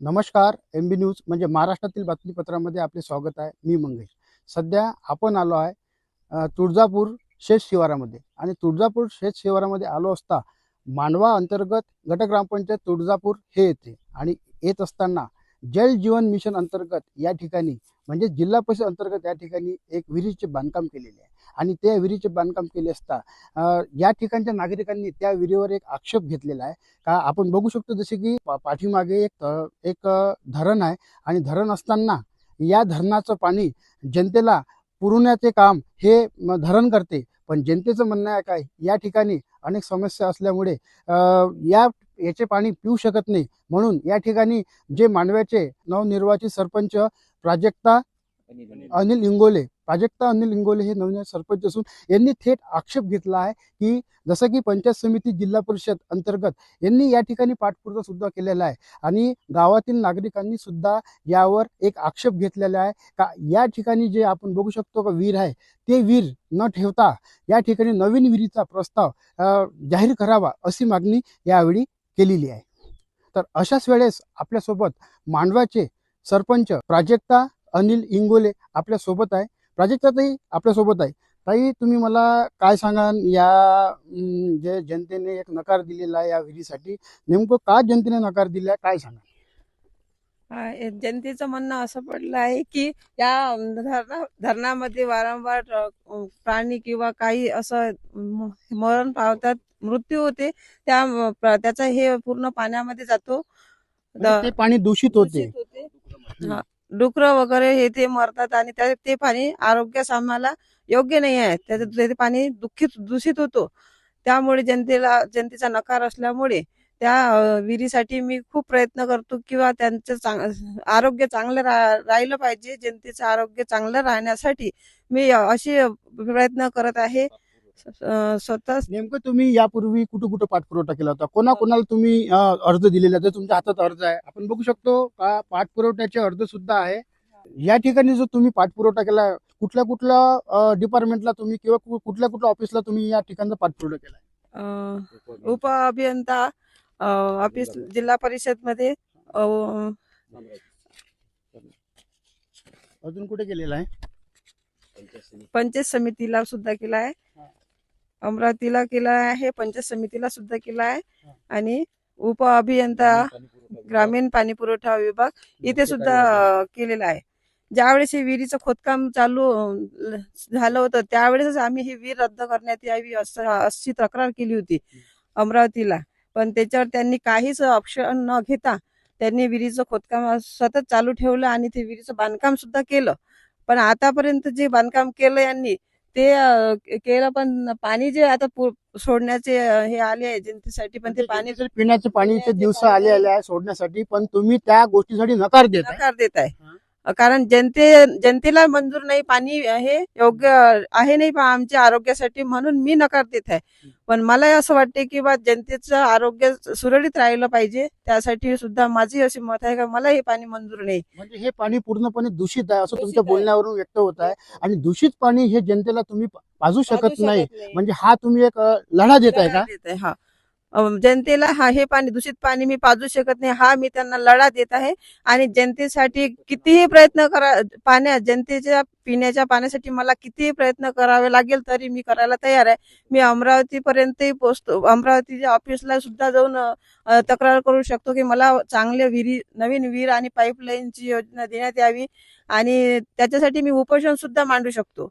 नमस्कार M B news म्हणजे महाराष्ट्रातील बातमीपत्रामध्ये आपले स्वागत आहे. मी मंगेश. सध्या आपण आलो आहे तुळजापूर शेत शिवारामध्ये. आणि तुळजापूर शेत शिवारामध्ये आलो असता मांडवा अंतर्गत गट ग्रामपंचायत तुळजापूर हे येते आणि येत असताना जल जीवन मिशन अंतर्गत या ठिकाणी म्हणजे जिल्हा परिषद अंतर्गत या ठिकाणी एक विहिरीचे बांधकाम केलेले आहे. आणि त्या विहिरीचे बांधकाम केले असता या ठिकाणच्या नागरिकांनी त्या विहिरीवर एक आक्षेप घेतलेला आहे. का आपण बघू शकतो जसे की पाठीमागे एक एक धरण आहे. आणि धरण असताना या धरणाचं पाणी जनतेला पुरवण्याचे काम हे धरण करते. पण जनतेचं म्हणणं आहे काय या ठिकाणी अनेक समस्या असल्यामुळे या याचे पाणी पिऊ शकत नाही. म्हणून या ठिकाणी जे मांडव्याचे नवनिर्वाचित सरपंच प्राजक्ता अनिल इंगोले प्राजक्ता अनिल इंगोले हे नवीन सरपंच असून यांनी थेट आक्षेप घेतला आहे की जसं की पंचायत समिती जिल्हा परिषद अंतर्गत यांनी या ठिकाणी पाठपुरावा सुद्धा केलेला आहे. आणि गावातील नागरिकांनी सुद्धा यावर एक आक्षेप घेतलेला आहे का या ठिकाणी जे आपण बघू शकतो का वीर आहे ते वीर न ठेवता या ठिकाणी नवीन विहिरीचा प्रस्ताव जाहीर करावा अशी मागणी यावेळी केलेली आहे. तर अशाच वेळेस आपल्यासोबत मांडवाचे सरपंच प्राजक्ता अनिल इंगोले आपल्यासोबत आहे. प्राजक्ता ताई आपल्यासोबत आहे. ताई तुम्ही मला काय सांगाल? या जे जनतेने एक नकार दिलेला आहे या विहिरीसाठी नेमकं का जनतेने नकार दिला काय सांगा जनतेचं म्हणणं असं पडलं आहे की या धरणा धरणामध्ये वारंवार प्राणी किंवा काही असं मरण पावतात मृत्यू होते त्या त्याचा हे पूर्ण पाण्यामध्ये जातो ते पाणी दूषित होते. हा. डुकरं वगैरे हे ते मरतात आणि त्या- ते पाणी आरोग्यास आम्हाला योग्य नाही आहे त्याचं ते पाणी दुःखित दूषित होतो त्यामुळे जनतेला जनतेचा नकार असल्यामुळे त्या विहिरीसाठी मी खूप प्रयत्न करतो किंवा त्यांचं चांग आरोग्य चांगलं रा राहिलं पाहिजे जनतेचं आरोग्य चांगलं राहण्यासाठी मी अशी प्रयत्न करत आहे. स्वतः नेमकं तुम्ही यापूर्वी कुठं कुठं पाठपुरवठा केला होता? कोणा कोणाला तुम्ही अर्ज दिलेला? तर तुमच्या हातात अर्ज आहे. आपण बघू शकतो का पाठपुरवठ्याचे अर्ज सुद्धा आहे. या ठिकाणी जो तुम्ही पाठपुरवठा केला कुठल्या कुठल्या डिपार्टमेंटला तुम्ही किंवा कुठल्या कुठल्या ऑफिसला तुम्ही या ठिकाणचा पाठपुरवठा केला? उप अभियंता ऑफिस जिल्हा परिषद. मध्ये अजून कुठे केलेला आहे? पंचायत समितीला सुद्धा केला आहे. अमरावतीला केला आहे पंचायत समितीला सुद्धा केला आहे. आणि उप अभियंता ग्रामीण पाणी पुरवठा विभाग. इथे सुद्धा केलेला आहे. ज्यावेळेस हे विहिरीचं खोदकाम चालू झालं होतं त्यावेळेसच आम्ही ही विहीर रद्द करण्यात यावी असं अशी तक्रार केली होती. अमरावतीला. पण त्याच्यावर त्यांनी काहीच ऑप्शन न घेता त्यांनी विहिरीचं खोदकाम सतत चालू ठेवलं आणि ते विहिरीचं बांधकाम सुद्धा केलं. पण आतापर्यंत जे बांधकाम केलं यांनी ते केलं पण पाणी जे आता सोडण्याचे हे आले आहे जनतेसाठी पण ते पाणी जनतेसाठी पिण्याचे पिण्याचे दिवस पाणी- आले आले आहे सोडण्यासाठी पण तुम्ही त्या गोष्टीसाठी नकार देत नकार देत आहे. कारण जनते जनतेला मंजूर नाही पाणी हे योग्य आहे नाही आमच्या आरोग्यासाठी म्हणून मी नकार देत आहे. पण मला असं वाटते की बा जनतेचं आरोग्य सुरळीत राहिलं पाहिजे त्यासाठी सुद्धा माझी अशी मत आहे का मला हे पाणी मंजूर नाही. म्हणजे हे पाणी पूर्णपणे दूषित आहे असं तुमच्या. बोलण्यावरून व्यक्त होत आहे. आणि दूषित पाणी हे जनतेला तुम्ही पाजू शकत नाही. म्हणजे हा तुम्ही एक लढा देत आहे का? हा. जनतेला हा हे पाणी दूषित पाणी मी पाजू शकत नाही हा मी त्यांना लढा देत आहे. आणि जनतेसाठी कितीही प्रयत्न करा पाण्या जनतेच्या पिण्याच्या पाण्यासाठी मला कितीही प्रयत्न करावे लागेल तरी मी करायला तयार आहे. मी अमरावती पर्यंतही पोहोचतो अमरावतीच्या ऑफिसला सुद्धा जाऊन तक्रार करू शकतो की मला चांगले विहिरी नवीन विहीर आणि पाईपलाईनची योजना देण्यात यावी. आणि त्याच्यासाठी मी उपोषण सुद्धा मांडू शकतो.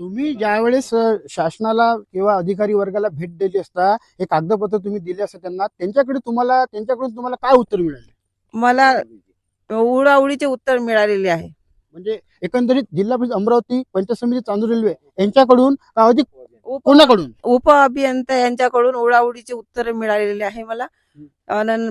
तुम्ही ज्यावेळेस शासनाला किंवा अधिकारी वर्गाला भेट दिली असता हे कागदपत्र तुम्ही दिले असता त्यांना त्यांच्याकडे तुम्हाला त्यांच्याकडून तुम्हाला काय उत्तर मिळाले? मला उडाउडीचे उत्तर मिळालेले आहे. म्हणजे एकंदरीत जिल्हा परिषद अमरावती पंचायत समिती चांदूर रेल्वे यांच्याकडून अधिक कोणाकडून? उप अभियंता यांच्याकडून उडाउडीचे उत्तर मिळालेले आहे मला.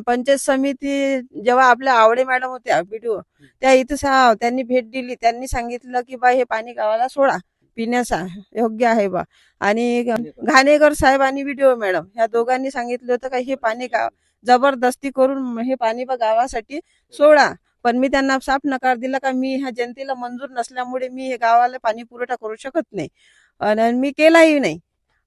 पंचायत समिती जेव्हा आपल्या आवडे मॅडम होत्या बीडीओ त्या इथं त्यांनी भेट दिली. त्यांनी सांगितलं की बा हे पाणी गावाला सोडा. पिण्याचा योग्य आहे बा. आणि घाणेकर साहेब आणि बीडीओ मॅडम ह्या दोघांनी सांगितलं होतं का हे पाणी गाव जबरदस्ती करून हे पाणी बा गावासाठी सोडा. पण मी त्यांना साफ नकार दिला का मी ह्या जनतेला मंजूर नसल्यामुळे मी हे गावाला पाणी पुरवठा करू शकत नाही. आणि मी केलाही नाही.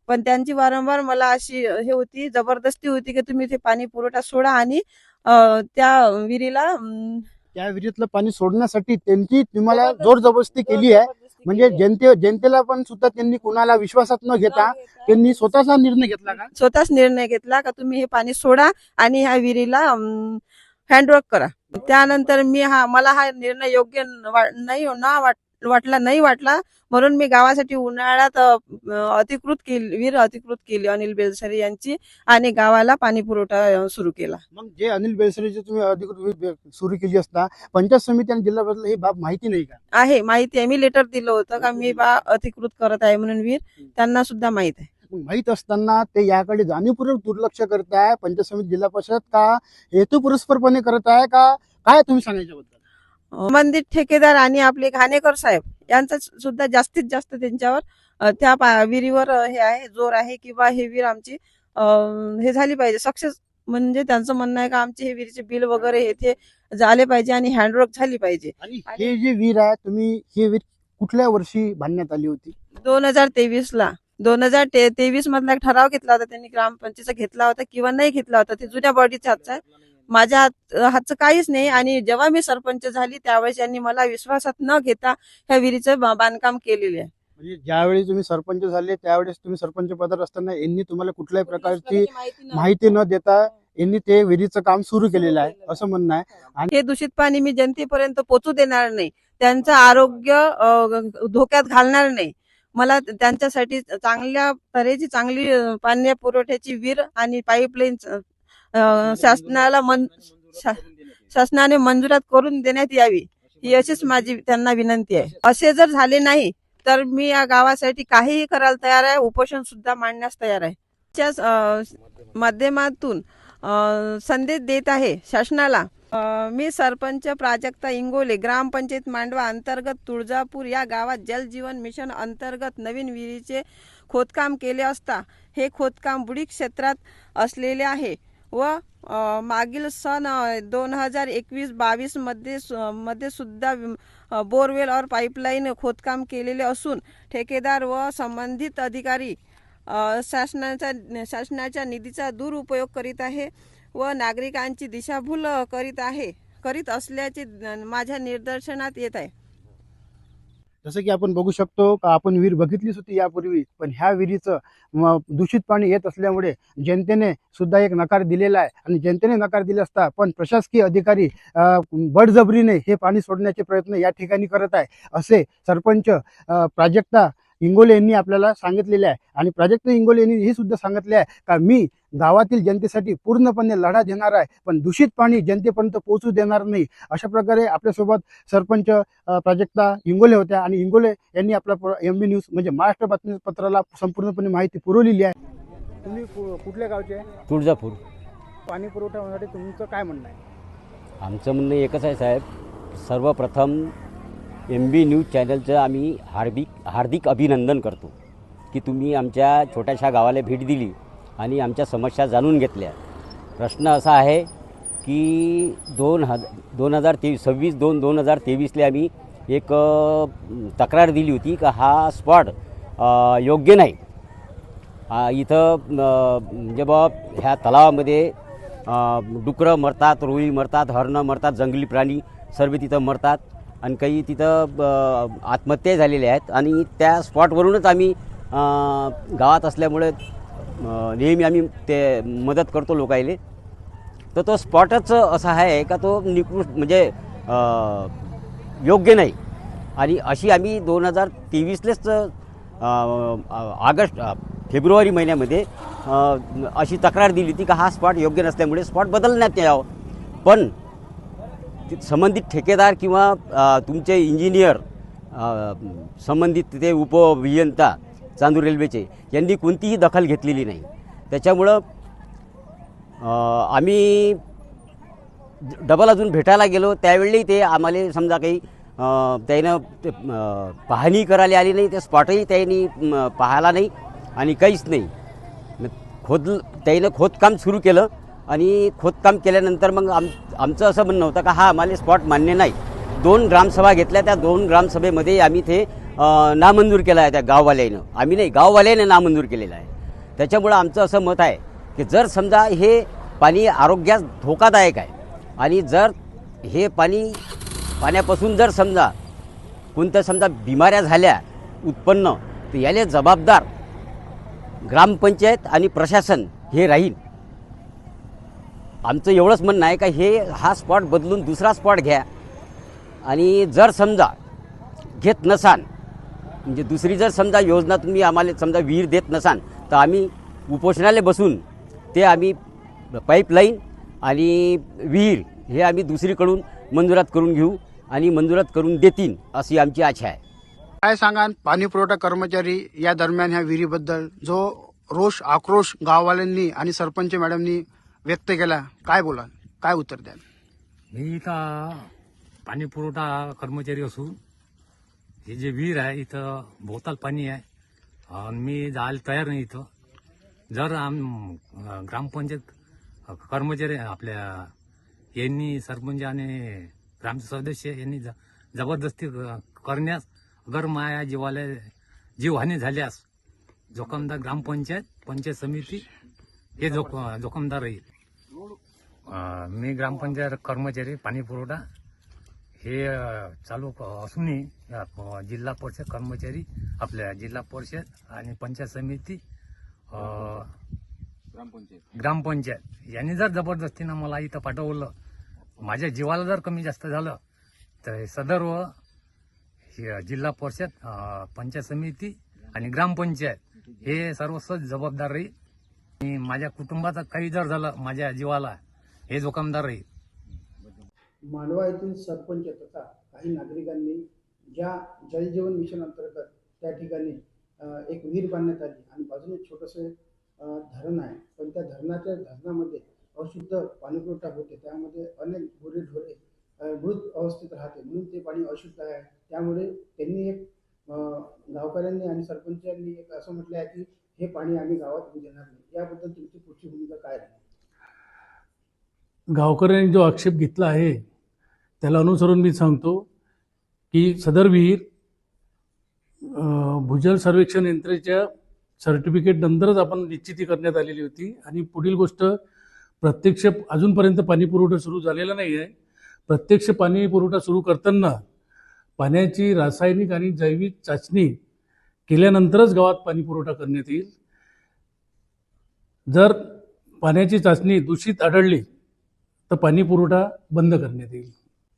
पण त्यांची वारंवार मला अशी हे होती जबरदस्ती होती की तुम्ही ते पाणी पुरवठा सोडा आणि त्या विहिरीला त्या विहिरीतलं पाणी सोडण्यासाठी त्यांची तुम्हाला जोर जबरदस्ती केली आहे. म्हणजे जनते जनतेला पण सुद्धा त्यांनी कुणाला विश्वासात न घेता त्यांनी स्वतःचा निर्णय घेतला का? स्वतःच निर्णय घेतला का? तुम्ही हे पाणी सोडा आणि ह्या विहिरीला हँडवर्क करा. त्यानंतर मी हा मला हा निर्णय योग्य नाही ना वाट वाटला नाही वाटला म्हणून मी गावासाठी उन्हाळ्यात अं, अतिकृत केली विहीर अतिकृत केली अनिल बेलसरे यांची आणि गावाला पाणी पुरवठा सुरू केला. मग जे अनिल बेलसरेची तुम्ही अधिकृत सुरू केली असता पंचायत समिती आणि जिल्हा परिषद ही बाब माहिती नाही का? आहे माहिती आहे. मी लेटर दिलं होतं का मी बा अतिकृत करत आहे म्हणून विहीर त्यांना सुद्धा माहीत आहे. माहीत असताना ते याकडे जाणीवपूर्वक दुर्लक्ष करत आहे पंचायत समिती जिल्हा परिषद का हेतुपुरस्परपणे करत आहे का? काय तुम्ही सांगायच्याबद्दल संबंधित ठेकेदार आणि आपले घाणेकर साहेब यांचा सुद्धा जास्तीत जास्त त्यांच्यावर त्या विहिरीवर हे आहे जोर आहे किंवा हे विहीर आमची हे झाली पाहिजे. सक्सेस म्हणजे त्यांचं म्हणणं आहे का आमचे हे विहिरीचे बिल वगैरे हे ते झाले पाहिजे आणि हँडवर्क झाली पाहिजे. हे जे विहीर आहे तुम्ही ही विहीर कुठल्या वर्षी बांधण्यात आली होती? दोन हजार तेवीस ला दोन हजार तेवीस मधला एक ठराव घेतला होता त्यांनी ग्रामपंचायतचा घेतला होता किंवा नाही घेतला होता ते जुन्या बॉडीच्या हातचा आहे. माझ्या हात हातचं काहीच नाही आणि जेव्हा मी सरपंच झाली त्यावेळेस यांनी मला विश्वासात न घेता ह्या विहिरीचं बांधकाम केलेले आहे. म्हणजे ज्यावेळी तुम्ही सरपंच झाले त्यावेळेस तुम्ही सरपंच पदावर असताना यांनी तुम्हाला कुठल्याही प्रकारची माहिती न देता यांनी ते विहिरीचं काम सुरू केलेलं आहे असं म्हणणं आहे. हे. दूषित पाणी मी जनतेपर्यंत पोचू देणार नाही. त्यांचं आरोग्य धोक्यात घालणार नाही. मला त्यांच्यासाठी चांगल्या तऱ्हेची चांगली पाणी पुरवठ्याची विहीर आणि पाईपलाईन शासनाला मन शा- शासनाने मंजुरात करून देण्यात यावी ही अशीच माझी त्यांना विनंती आहे. असे जर झाले नाही तर मी या गावासाठी काहीही करायला तयार आहे उपोषण सुद्धा मांडण्यास तयार आहे. त्याच माध्यमातून संदेश देत आहे शासनाला. मी सरपंच प्राजक्ता इंगोले ग्रामपंचायत मांडवा अंतर्गत तुळजापूर या गावात जल जीवन मिशन अंतर्गत नवीन विहिरीचे खोदकाम केले असता हे खोदकाम बुडी क्षेत्रात असलेले आहे. व मागील सन दोन हजार एकवीस बावीसमध्ये सु- मध्ये सुद्धा बोरवेल और पाईपलाईन खोदकाम केलेले असून ठेकेदार व संबंधित अधिकारी शासनाचा शासनाच्या निधीचा दुरुपयोग करीत आहे व नागरिकांची दिशाभूल करीत आहे करीत असल्याचे माझ्या निदर्शनात येत आहे. जसं की आपण बघू शकतो का आपण विहीर बघितलीच होती यापूर्वी पण ह्या विहिरीचं दूषित पाणी येत असल्यामुळे जनतेने सुद्धा एक नकार दिलेला आहे. आणि जनतेने नकार दिला असता पण प्रशासकीय अधिकारी बडजबरीने हे पाणी सोडण्याचे प्रयत्न या ठिकाणी करत आहे असे सरपंच प्राजक्ता इंगोले यांनी आपल्याला सांगितलेले आहे. आणि प्राजक्ता इंगोले यांनी हे सुद्धा सांगितले आहे का मी गावातील जनतेसाठी पूर्णपणे लढा देणार आहे. पण दूषित पाणी जनतेपर्यंत पोहोचू देणार नाही. अशा प्रकारे आपल्यासोबत सरपंच प्राजक्ता इंगोले होत्या आणि इंगोले यांनी आपला एम बी न्यूज म्हणजे महाराष्ट्र बातमीपत्राला संपूर्णपणे माहिती पुरवलेली आहे. तुम्ही कुठल्या गावचे आहे? तुळजापूर. पाणी पुरवठा होण्यासाठी तुमचं काय म्हणणं आहे? आमचं म्हणणं एकच आहे साहेब. सर्वप्रथम एम बी न्यूज चॅनलचं आम्ही हार्दिक हार्दिक अभिनंदन करतो की तुम्ही आमच्या छोट्याशा गावाला भेट दिली. आणि आमच्या समस्या जाणून घेतल्या. प्रश्न असा आहे की दोन हज दोन हजार तेवीस सव्वीस दोन दोन हजार तेवीसला आम्ही एक तक्रार दिली होती का हा स्पॉट योग्य नाही. इथं म्हणजे बा ह्या तलावामध्ये डुकरं मरतात रोळी मरतात हरणं मरतात जंगली प्राणी सर्व तिथं मरतात आणि काही तिथं आत्महत्याही आत्महत्या झालेल्या आहेत आणि त्या स्पॉटवरूनच आम्ही गावात असल्यामुळे नेहमी आम्ही ते मदत करतो लोकायले. तर तो स्पॉटच असा आहे का तो निकृष्ट म्हणजे योग्य नाही. आणि अशी आम्ही दोन हजार तेवीसलेच ऑगस्ट फेब्रुवारी महिन्यामध्ये अशी तक्रार दिली होती का हा स्पॉट योग्य नसल्यामुळे स्पॉट बदलण्यात यावं. पण संबंधित ठेकेदार किंवा तुमचे इंजिनियर संबंधित ते उपअभियंता चांदूर रेल्वेचे यांनी कोणतीही दखल घेतलेली नाही. त्याच्यामुळं आम्ही डबल अजून भेटायला गेलो. त्यावेळी ते आम्हाला समजा काही त्यानं पाहणी करायला आली नाही ते स्पॉटही त्यांनी पाहायला नाही आणि काहीच नाही. खोद त्यानं खोदकाम सुरू केलं आणि खोदकाम केल्यानंतर मग आम आमचं असं म्हणणं होतं का हा आम्हाला स्पॉट मान्य नाही. दोन ग्रामसभा घेतल्या त्या दोन ग्रामसभेमध्ये आम्ही ते नामंजूर केला आहे त्या गाववाल्यानं. आम्ही नाही गाववाल्याने नामंजूर केलेलं आहे. त्याच्यामुळं आमचं असं मत आहे की जर समजा हे पाणी आरोग्यास धोकादायक आहे आणि जर हे पाणी पाण्यापासून जर समजा कोणत्या समजा बिमाऱ्या झाल्या उत्पन्न तर याले जबाबदार ग्रामपंचायत आणि प्रशासन हे राहील. आमचं एवढंच म्हणणं आहे का हे हा स्पॉट बदलून दुसरा स्पॉट घ्या. आणि जर समजा घेत नसाल म्हणजे दुसरी जर समजा योजना तुम्ही आम्हाला समजा विहीर देत नसाल तर आम्ही उपोषणाला बसून ते आम्ही पाईपलाईन आणि विहीर हे आम्ही दुसरीकडून मंजुरात करून घेऊ आणि मंजुरात करून देतील अशी आमची आशा आहे. काय सांगाल? पाणी पुरवठा कर्मचारी या दरम्यान ह्या विहिरीबद्दल जो रोष आक्रोश गाववाल्यांनी आणि सरपंच मॅडमनी व्यक्त केला काय बोला काय उत्तर द्याल? मी इथं पाणी पुरवठा कर्मचारी असून हे जे विहीर आहे इथं भोवताल पाणी आहे. आणि मी जायला तयार नाही इथं. जर आम ग्रामपंचायत कर्मचारी आपल्या यांनी सरपंच आणि ग्रामचे सदस्य यांनी ज- जबरदस्ती क- करण्यास अगर माया जीवाला जीवहानी झाल्यास जोखमदार ग्रामपंचायत पंचायत समिती हे जोख जोखमदार राहील. मी ग्रामपंचायत कर्मचारी पाणी पुरवठा हे चालू क- असूनही जिल्हा परिषद कर्मचारी आपल्या जिल्हा परिषद आणि पंचायत समिती ग्रामपंचायत यांनी जर जबरदस्तीनं मला इथं पाठवलं माझ्या जीवाला जर कमी जास्त झालं तर सदर सदर्व हे जिल्हा परिषद पंचायत समिती आणि ग्रामपंचायत हे सर्वस्व जबाबदार राहील. आणि माझ्या कुटुंबाचं काही जर झालं माझ्या जीवाला हे जोखमदार राहील. मांडवा येथील सरपंच तथा काही नागरिकांनी ज्या जलजीवन मिशन अंतर्गत त्या ठिकाणी एक विहीर बांधण्यात आली आणि बाजूने छोटंसं धरण आहे. पण त्या धरणाच्या धरणामध्ये अशुद्ध पाणीपुरवठा होते त्यामध्ये अनेक गुरे ढोरे मृत अवस्थेत राहते. म्हणून ते पाणी अशुद्ध आहे. त्यामुळे त्यांनी एक गावकऱ्यांनी आणि सरपंचांनी एक असं म्हटलं आहे की हे पाणी आम्ही गावात देणार नाही. याबद्दल तुमची पुढची भूमिका काय राहील गावकऱ्यांनी जो आक्षेप घेतला आहे त्याला अनुसरून मी सांगतो की सदर विहीर भूजल सर्वेक्षण यंत्रेच्या सर्टिफिकेट नंतरच आपण निश्चिती करण्यात आलेली होती आणि पुढील गोष्ट प्रत्यक्ष अजूनपर्यंत पाणी पुरवठा सुरू झालेला नाही आहे प्रत्यक्ष पाणी पुरवठा सुरू करताना पाण्याची रासायनिक आणि जैविक चाचणी केल्यानंतरच गावात पाणी पुरवठा करण्यात येईल. जर पाण्याची चाचणी दूषित आढळली तर पाणी पुरवठा बंद करण्यात येईल.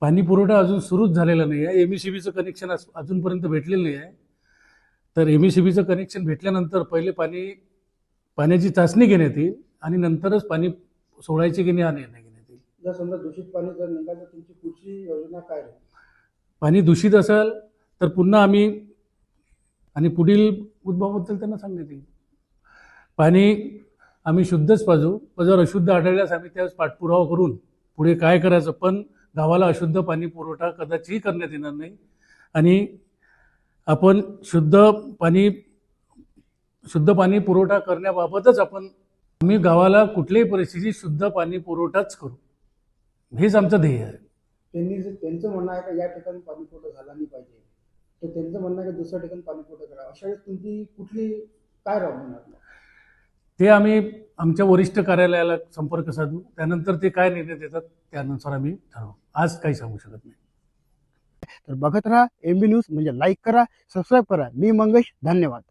पाणी पुरवठा अजून सुरूच झालेला नाही आहे एम ई सी बीचं कनेक्शन अजूनपर्यंत भेटलेलं नाही आहे तर एम ई सी बीचं कनेक्शन भेटल्यानंतर पहिले पाणी पाण्याची चाचणी घेण्यात येईल आणि नंतरच पाणी सोडायची की नाही हा निर्णय घेण्यात येईल. जर समजा दूषित पाणी जर निघालं तर तुमची पुढची योजना काय राहील पाणी दूषित असेल तर पुन्हा आम्ही आणि पुढील उद्भवाबद्दल त्यांना सांगण्यात येईल. पाणी आम्ही शुद्धच पाजू. पण जर अशुद्ध आढळल्यास आम्ही त्यावेळेस पाठपुरावा करून पुढे काय करायचं पण गावाला अशुद्ध पाणी पुरवठा कदाचित करण्यात येणार नाही. आणि आपण शुद्ध पाणी शुद्ध पाणी पुरवठा करण्याबाबतच आपण आम्ही गावाला कुठल्याही परिस्थितीत शुद्ध पाणी पुरवठाच करू. हेच आमचं ध्येय आहे. त्यांनी जे त्यांचं म्हणणं आहे का या ठिकाणी पाणी पुरवठा झाला नाही पाहिजे. तर त्यांचं म्हणणं आहे की दुसऱ्या ठिकाणी पाणी पुरवठा करा. अशा वेळेस तुमची कुठली काय राबवणार ते आम्ही आमच्या वरिष्ठ कार्यालयाला संपर्क साधू त्यानंतर ते काय निर्णय देतात त्यानुसार आम्ही ठरवू. आज काही सांगू शकत नाही. तर बघत राहा एम बी न्यूज म्हणजे लाईक करा सबस्क्राईब करा. मी मंगेश धन्यवाद.